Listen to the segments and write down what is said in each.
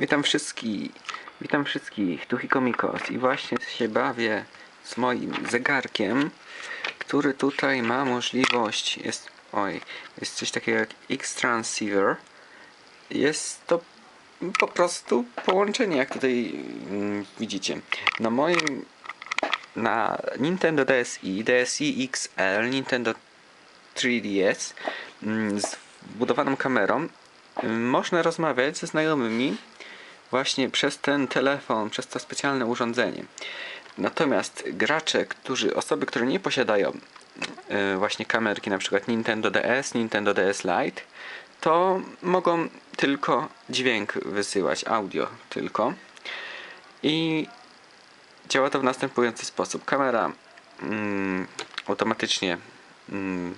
Witam wszystkich, witam wszystkich, tu Hikomikos i właśnie się bawię z moim zegarkiem, który tutaj ma możliwość, jest, oj, jest coś takiego jak X-Transceiver. Jest to po prostu połączenie, jak tutaj mm, widzicie. Na moim, na Nintendo DSi, DSi XL, Nintendo 3DS mm, z wbudowaną kamerą mm, można rozmawiać ze znajomymi właśnie przez ten telefon, przez to specjalne urządzenie. Natomiast gracze, którzy, osoby, które nie posiadają e, właśnie kamerki, na przykład Nintendo DS, Nintendo DS Lite, to mogą tylko dźwięk wysyłać, audio tylko. I działa to w następujący sposób. Kamera mm, automatycznie mm,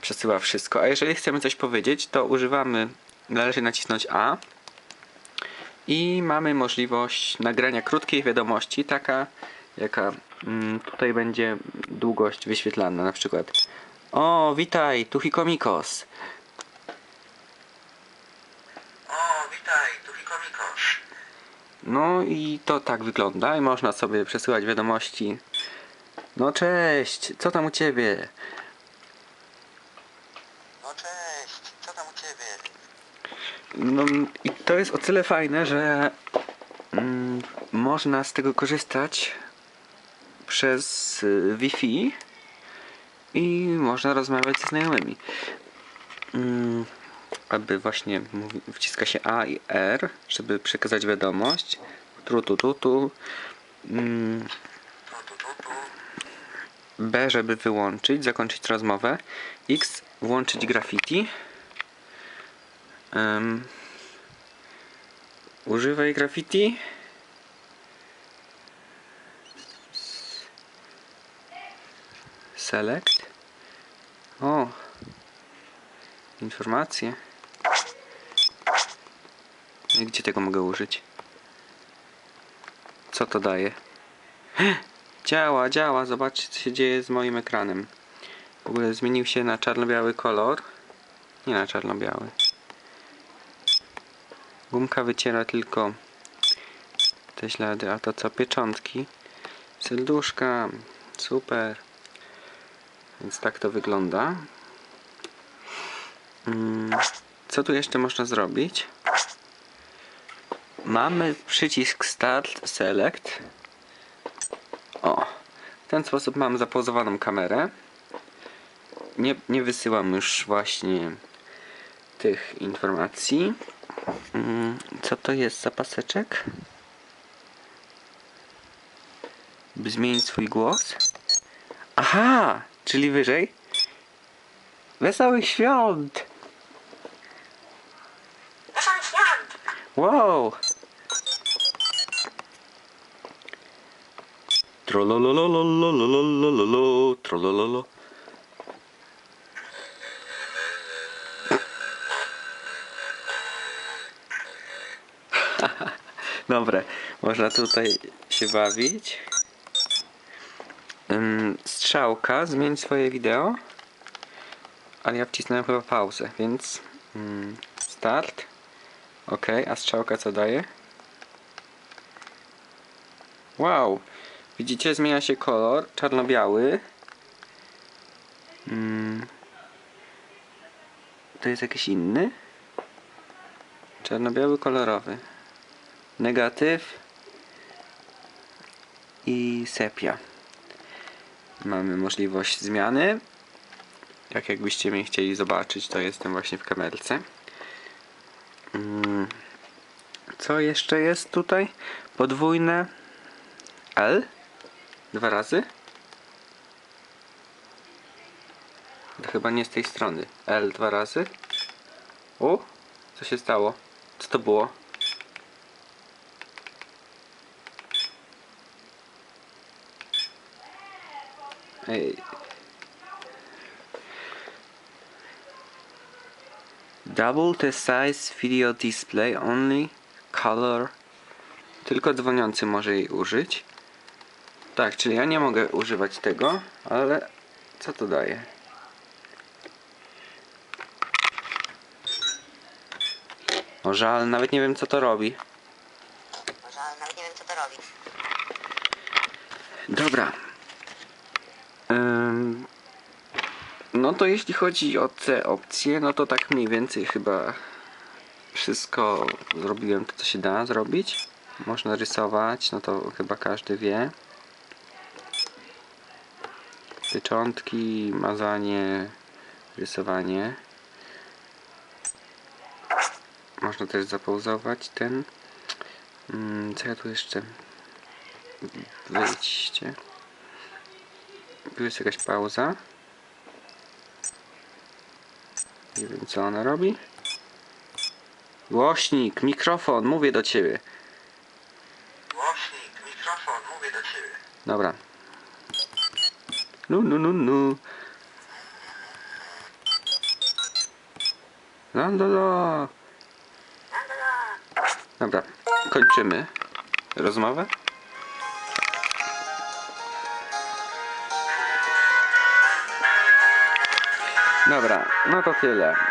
przesyła wszystko, a jeżeli chcemy coś powiedzieć, to używamy, należy nacisnąć A i mamy możliwość nagrania krótkiej wiadomości, taka jaka mm, tutaj będzie długość wyświetlana, na przykład O, witaj, tu Hikomikos. O, witaj, tu Hikomikos. No i to tak wygląda i można sobie przesyłać wiadomości. No cześć, co tam u ciebie? No cześć, co tam u ciebie? No i to jest o tyle fajne, że mm, można z tego korzystać przez y, Wi-Fi i można rozmawiać ze znajomymi. Mm, aby właśnie mówi, wciska się A i R, żeby przekazać wiadomość. Tru tu tu tu. Mm. B, żeby wyłączyć, zakończyć rozmowę. X, włączyć graffiti. Em, używaj graffiti. Select. O. Informacje. I gdzie tego mogę użyć? Co to daje? Działa, działa. Zobaczcie, co się dzieje z moim ekranem. W ogóle zmienił się na czarno-biały kolor. Nie na czarno-biały. Gumka wyciera tylko te ślady, a to co? Pieczątki. Serduszka. Super. Więc tak to wygląda. Mm, Co tu jeszcze można zrobić? Mamy przycisk Start Select. O, w ten sposób mam zapauzowaną kamerę. Nie, nie wysyłam już właśnie tych informacji. Mm, Co to jest za paseczek? By zmienić swój głos? Aha, czyli wyżej. Wesołych świąt! Wesoły świąt! Wow! Trololololololololololo, trolololo. Dobre, można tutaj się bawić. Ym, Strzałka, zmień swoje wideo. Ale ja wcisnąłem chyba pauzę, więc mm, start. Ok, a strzałka co daje? Wow! Widzicie, zmienia się kolor, czarno-biały. To jest jakiś inny? Czarno-biały, kolorowy. Negatyw i sepia. Mamy możliwość zmiany. Tak jakbyście mnie chcieli zobaczyć, to jestem właśnie w kamerce. Mm. Co jeszcze jest tutaj? Podwójne L. Dwa razy. To chyba nie z tej strony. L dwa razy. U, co się stało? Co to było? Ej. Double the size video display only color. Tylko dzwoniący może jej użyć. Tak, czyli ja nie mogę używać tego, ale co to daje? O żal, nawet nie wiem co to robi. Może nawet nie wiem co to robi. Dobra. No to jeśli chodzi o te opcje, no to tak mniej więcej chyba wszystko zrobiłem to, co się da zrobić. Można rysować, no to chyba każdy wie. Pieczątki, mazanie, rysowanie. Można też zapauzować ten. Mm, Co ja tu jeszcze? Wyjście. Tu jest jakaś pauza. Nie wiem co ona robi. Głośnik, mikrofon, mówię do ciebie. Głośnik, mikrofon, mówię do ciebie. Dobra. No, no, no, no. La, la, la. Dobra, kończymy rozmowę. Dobra, no to tyle.